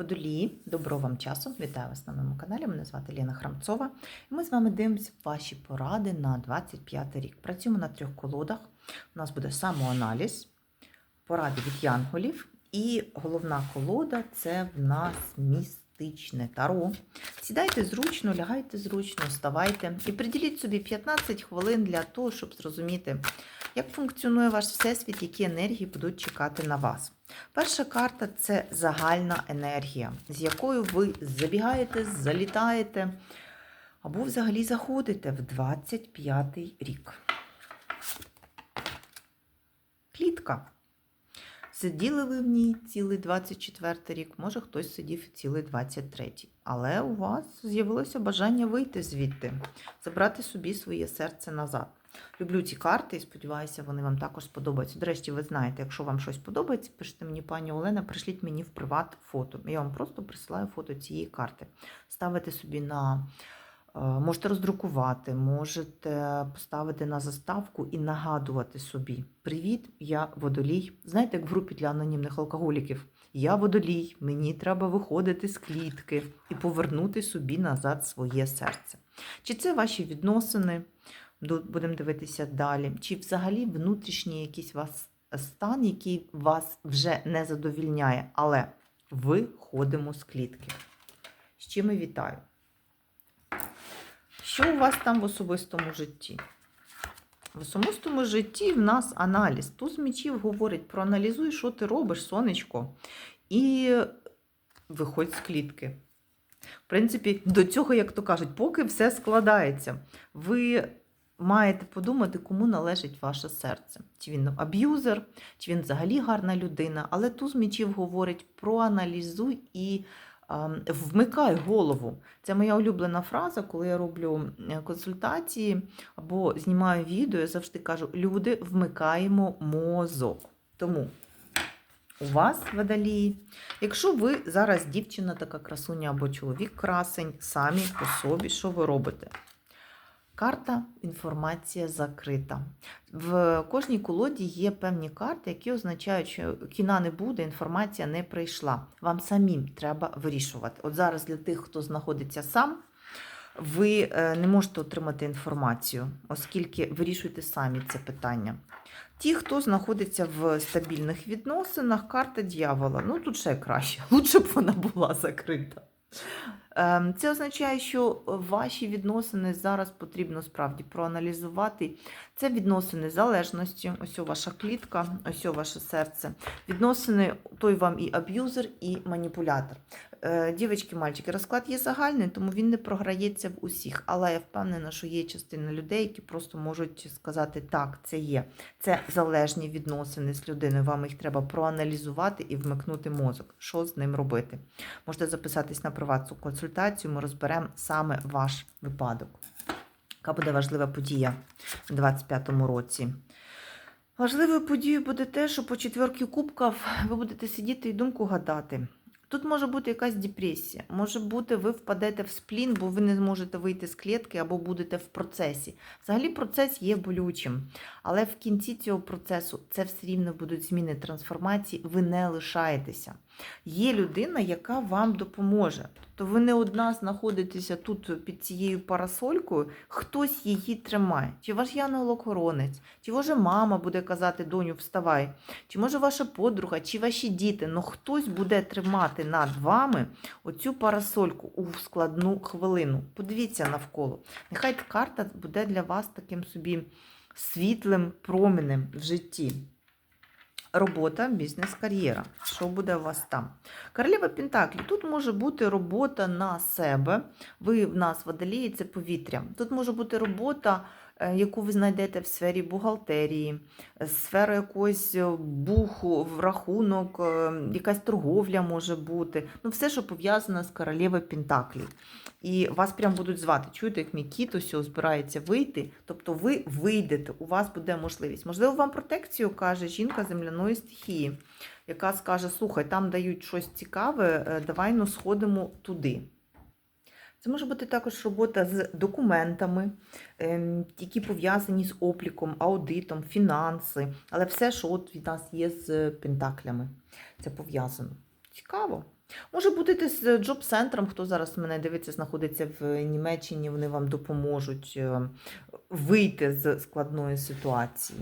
Водолії, доброго вам часу! Вітаю вас на моєму каналі. Мене звати Лена Храмцова. І ми з вами дивимося ваші поради на 25 рік. Працюємо на трьох колодах. У нас буде самоаналіз, поради від янголів. І головна колода це в нас містичне таро. Сідайте зручно, лягайте зручно, вставайте і приділіть собі 15 хвилин для того, щоб зрозуміти, як функціонує ваш всесвіт, які енергії будуть чекати на вас. Перша карта це загальна енергія, з якою ви забігаєте, залітаєте або взагалі заходите в 25 рік. Клітка. Сиділи ви в ній цілий 24 рік, може хтось сидів цілий 23. Але у вас з'явилося бажання вийти звідти, забрати собі своє серце назад. Люблю ці карти і сподіваюся, вони вам також сподобаються. До речі, ви знаєте, якщо вам щось подобається, пишіть мені, пані Олена, пришліть мені в приват фото. Я вам просто присилаю фото цієї карти. Ставите собі на. е, Можете роздрукувати, можете поставити на заставку і нагадувати собі: Привіт, я водолій. Знаєте, як в групі для анонімних алкоголіків. Я водолій, мені треба виходити з клітки і повернути собі назад своє серце. Чи це ваші відносини? Будемо дивитися далі. Чи взагалі внутрішній якийсь вас стан, який вас вже не задовільняє, але виходимо з клітки. З чим і вітаю. Що у вас там в особистому житті? В особистому житті в нас аналіз. Туз мечів говорить: проаналізуй, що ти робиш, сонечко, і виходь з клітки. В принципі, до цього, як то кажуть, поки все складається. Ви маєте подумати, кому належить ваше серце. Чи він аб'юзер, чи він взагалі гарна людина. Але туз мечів говорить: проаналізуй і вмикай голову. Це моя улюблена фраза, коли я роблю е, консультації або знімаю відео, я завжди кажу: люди, вмикаємо мозок. Тому у вас, водолії, якщо ви зараз дівчина, така красуня або чоловік красень, самі по собі, що ви робите? Карта інформація закрита. В кожній колоді є певні карти, які означають, що кіна не буде, інформація не прийшла. Вам самим треба вирішувати. От зараз для тих, хто знаходиться сам, ви е, не можете отримати інформацію, оскільки вирішуєте самі це питання. Ті, хто знаходиться в стабільних відносинах, карта дьявола. Ну тут ще краще, лучше б вона була закрита. Ем, Це означає, що ваші відносини зараз потрібно справді проаналізувати. Це відносини залежності, ось ваша клітка, ось ваше серце. Відносини той вам і аб'юзер, і маніпулятор. Е, Дівчатки, мальчики, розклад є загальний, тому він не програється в усіх. Але я впевнена, що є частина людей, які просто можуть сказати, так, це є. Це залежні відносини з людиною. Вам їх треба проаналізувати і вмикнути мозок. Що з ним робити? Можете записатись на приватну консультацію, ми розберемо саме ваш випадок. Яка буде важлива подія у 2025 році? Важливою подією буде те, що по четверки кубків ви будете сидіти і думку гадати. Тут може бути якась депресія, може бути, ви впадете в сплін, бо ви не зможете вийти з клітки або будете в процесі. Взагалі процес є болючим, але в кінці цього процесу це все рівно будуть зміни трансформації, ви не лишаєтеся. Є людина, яка вам допоможе. Тобто ви не одна знаходитеся тут під цією парасолькою, хтось її тримає. Чи ваш янголок-охоронець, чи може мама буде казати, доню, вставай, чи може ваша подруга, чи ваші діти, ну хтось буде тримати над вами оцю парасольку у складну хвилину. Подивіться навколо. Нехай карта буде для вас таким собі світлим променем в житті. Робота, бізнес, кар'єра. Що буде у вас там? Королева Пентаклі. Тут може бути робота на себе. Ви в нас водолії, це повітря. Тут може бути робота, яку ви знайдете в сфері бухгалтерії, е, сфера якогось е, буху, в рахунок, е, якась торговля може бути. Ну, все, що пов'язане з королевою Пентаклі. І вас прям будуть звати. Чуєте, як мій кіт усього збирається вийти. Тобто ви вийдете, у вас буде можливість. Можливо, вам протекцію каже жінка земляної стихії, яка скаже: слухай, там дають щось цікаве, е, давай ну сходимо туди. Це може бути також робота з документами, ем, які пов'язані з обліком, аудитом, фінанси, але все, що от від нас є з пентаклями, це пов'язано. Цікаво. Може бути з джоб-центром, хто зараз мене дивиться, знаходиться в Німеччині, вони вам допоможуть е, вийти з складної ситуації.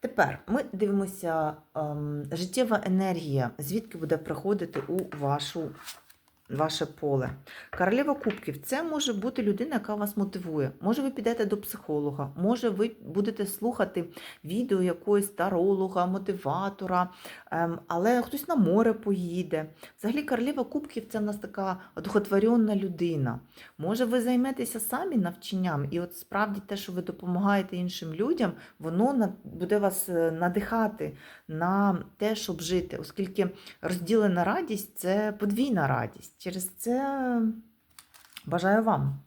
Тепер ми дивимося ем, життєва енергія, звідки буде приходити у вашу, ваше поле. Королева кубків це може бути людина, яка вас мотивує. Може, ви підете до психолога, може, ви будете слухати відео якогось таролога, мотиватора, ем, але хтось на море поїде. Взагалі, королева кубків це в нас така одухотворенна людина. Може, ви займетеся самі навчанням, і от справді те, що ви допомагаєте іншим людям, воно буде вас е, надихати на те, щоб жити, оскільки розділена радість це подвійна радість. Через це бажаю вам.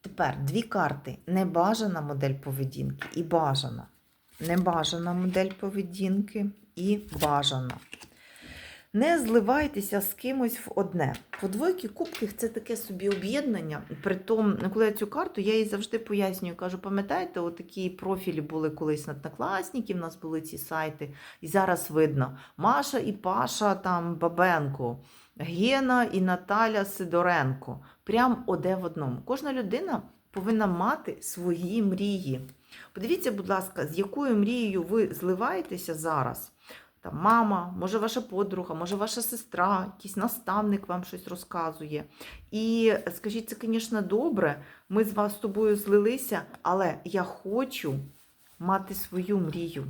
Тепер дві карти: небажана модель поведінки і бажана. Небажана модель поведінки і бажана. Не зливайтеся з кимось в одне. По двойки кубків це таке собі об'єднання. Притом, коли я цю карту, я їй завжди пояснюю. Кажу, пам'ятаєте, отакі профілі були колись на однокласників, у нас були ці сайти, і зараз видно Маша і Паша там Бабенко, Гена і Наталя Сидоренко. Прям оде в одному. Кожна людина повинна мати свої мрії. Подивіться, будь ласка, з якою мрією ви зливаєтеся зараз. Там мама, може ваша подруга, може ваша сестра, якийсь наставник вам щось розказує. І скажіть, це, звісно, добре. Ми з вас з тобою злилися, але я хочу мати свою мрію.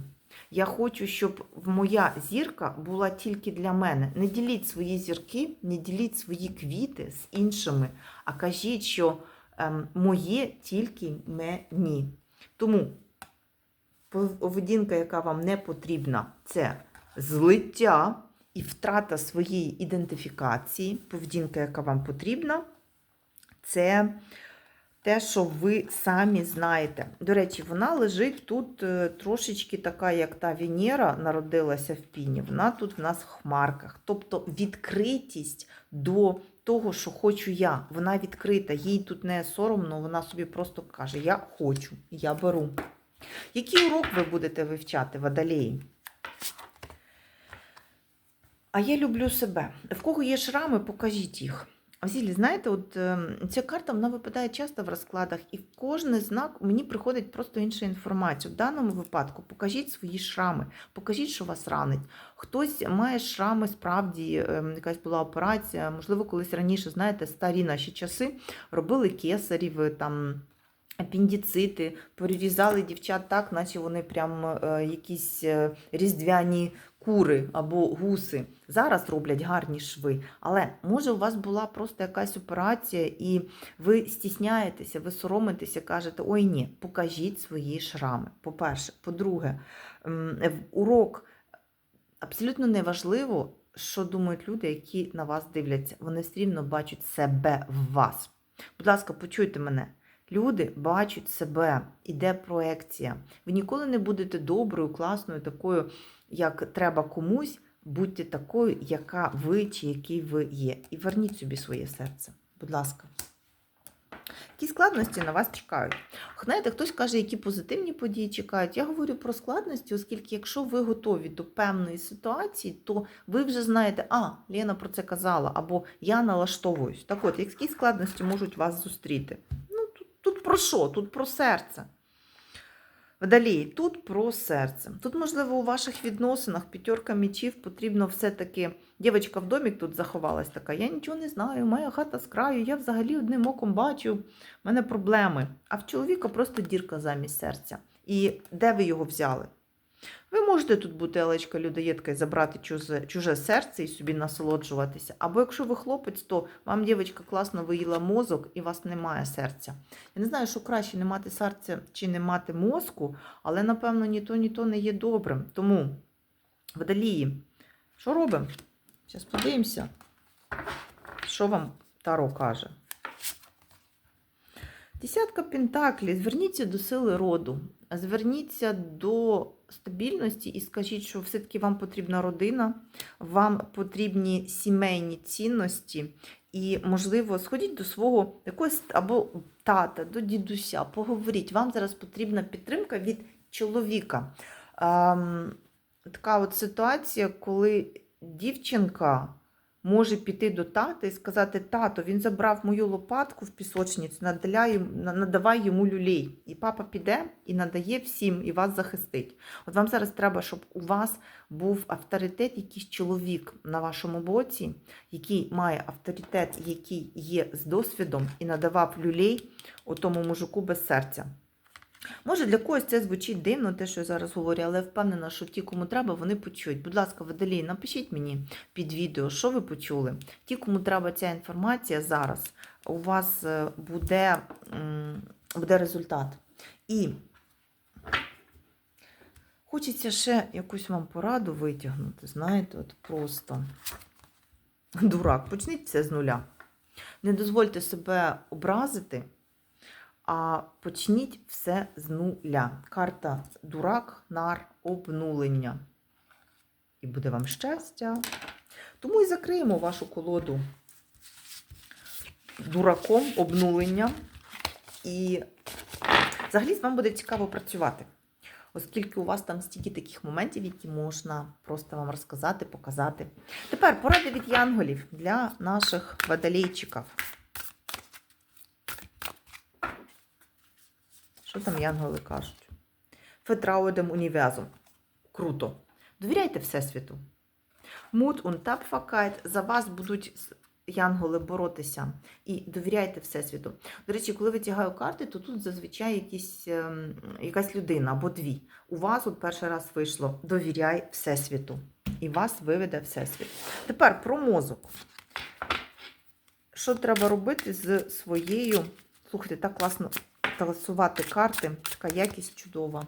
Я хочу, щоб моя зірка була тільки для мене. Не діліть свої зірки, не діліть свої квіти з іншими, а кажіть, що ем, моє тільки мені. Тому поведінка, яка вам не потрібна, це злиття і втрата своєї ідентифікації. Поведінка, яка вам потрібна, це те, що ви самі знаєте. До речі, вона лежить тут е, трошечки така, як та Венера народилася в піні. Вона тут в нас в хмарках. Тобто відкритість до того, що хочу я, вона відкрита. Їй тут не соромно, вона собі просто каже: Я хочу, я беру. Який урок ви будете вивчати водолії? А я люблю себе. В кого є шрами, покажіть їх. Взагалі, знаєте, от ця карта вона випадає часто в розкладах, і в кожний знак мені приходить просто інша інформація. В даному випадку покажіть свої шрами, покажіть, що вас ранить. Хтось має шрами, справді, е, якась була операція, можливо, колись раніше, знаєте, старі наші часи робили кесарів, там. Апендицити, перерізали дівчат так, наче вони прям е, якісь е, різдвяні кури або гуси. Зараз роблять гарні шви. Але може у вас була просто якась операція, і ви стісняєтеся, ви соромитеся, кажете, ой ні, покажіть свої шрами. По-перше, по-друге, урок абсолютно неважливо, що думають люди, які на вас дивляться. Вони все рівно бачать себе в вас. Будь ласка, почуйте мене. Люди бачать себе, іде проекція. Ви ніколи не будете доброю, класною, такою, як треба комусь. Будьте такою, яка ви чи який ви є. І верніть собі своє серце. Будь ласка. Які складності на вас чекають? Знаєте, хтось каже, які позитивні події чекають. Я говорю про складності, оскільки, якщо ви готові до певної ситуації, то ви вже знаєте, а, Лена про це казала, або я налаштовуюсь. Так от, які складності можуть вас зустріти? Про що? Тут про серце. Далі, тут про серце. Тут, можливо, у ваших відносинах п'ятерка мечів потрібно все-таки. Дівчинка в домік тут заховалась така. Я нічого не знаю, моя хата з краю, я взагалі одним оком бачу, в мене проблеми. А в чоловіка просто дірка замість серця. І де ви його взяли? Ви можете тут бути Алечка людоєдка і забрати чуже, чуже серце і собі насолоджуватися. Або якщо ви хлопець, то вам дівчинка класно виїла мозок і у вас немає серця. Я не знаю, що краще не мати серця чи не мати мозку, але напевно ні то, ні то не є добрим. Тому, водолії, що робимо? Зараз подивимося, що вам Таро каже. Десятка пентаклів. Зверніться до сили роду, зверніться до стабільності і скажіть, що все-таки вам потрібна родина, вам потрібні сімейні цінності. І, можливо, сходіть до свого якогось або тата, до дідуся, поговоріть. Вам зараз потрібна підтримка від чоловіка. Ем, така от ситуація, коли дівчинка може піти до тата і сказати: тато, він забрав мою лопатку в пісочницю, надавай йому люлей. І папа піде і надає всім, і вас захистить. От вам зараз треба, щоб у вас був авторитет, якийсь чоловік на вашому боці, який має авторитет, який є з досвідом, і надавав люлей отому мужику без серця. Може, для когось це звучить дивно, те, що я зараз говорю, але впевнена, що ті, кому треба, вони почують. Будь ласка, Водолій, напишіть мені під відео, що ви почули. Ті, кому треба ця інформація зараз, у вас е, буде, буде результат. І хочеться ще якусь вам пораду витягнути, знаєте, от просто дурак, почніть все з нуля. Не дозвольте себе образити, а почніть все з нуля. Карта дурак, нар, обнулення. І буде вам щастя. Тому і закриємо вашу колоду дураком, обнулення. І взагалі з вами буде цікаво працювати, оскільки у вас там стільки таких моментів, які можна просто вам розказати, показати. Тепер поради від янголів для наших водолейчиків. Що там янголи кажуть? Vertraue універсум. Круто. Довіряйте Всесвіту. Мут Tapferkeit. За вас будуть янголи боротися. І довіряйте Всесвіту. До речі, коли витягаю карти, то тут зазвичай якісь, ем, якась людина або дві. У вас от перший раз вийшло довіряй Всесвіту. І вас виведе Всесвіт. Тепер про мозок. Що треба робити з своєю. Слухайте, так класно таласувати карти. Така якість чудова.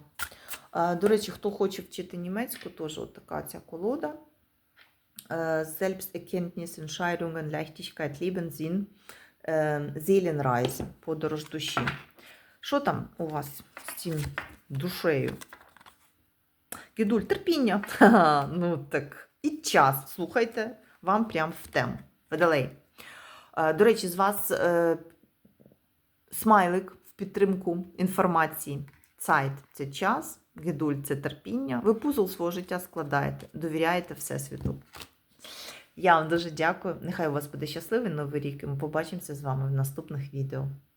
До речі, хто хоче вчити німецьку, теж от така ця колода. Е, Selbsterkenntnis, Entscheidungen, Leichtigkeit, Lebenssinn, е, Seelenreise, подорож душі. Що там у вас з цим душею? Гідуль, терпіння. Ну так. І час. Слухайте, вам прям в тему. Водолей. Е, До речі, з вас е, смайлик підтримку інформації. Сайт це час, гедуль це терпіння. Ви пузол свого життя складаєте, довіряєте Всесвіту. Я вам дуже дякую. Нехай у вас буде щасливий новий рік. і Ми побачимося з вами в наступних відео.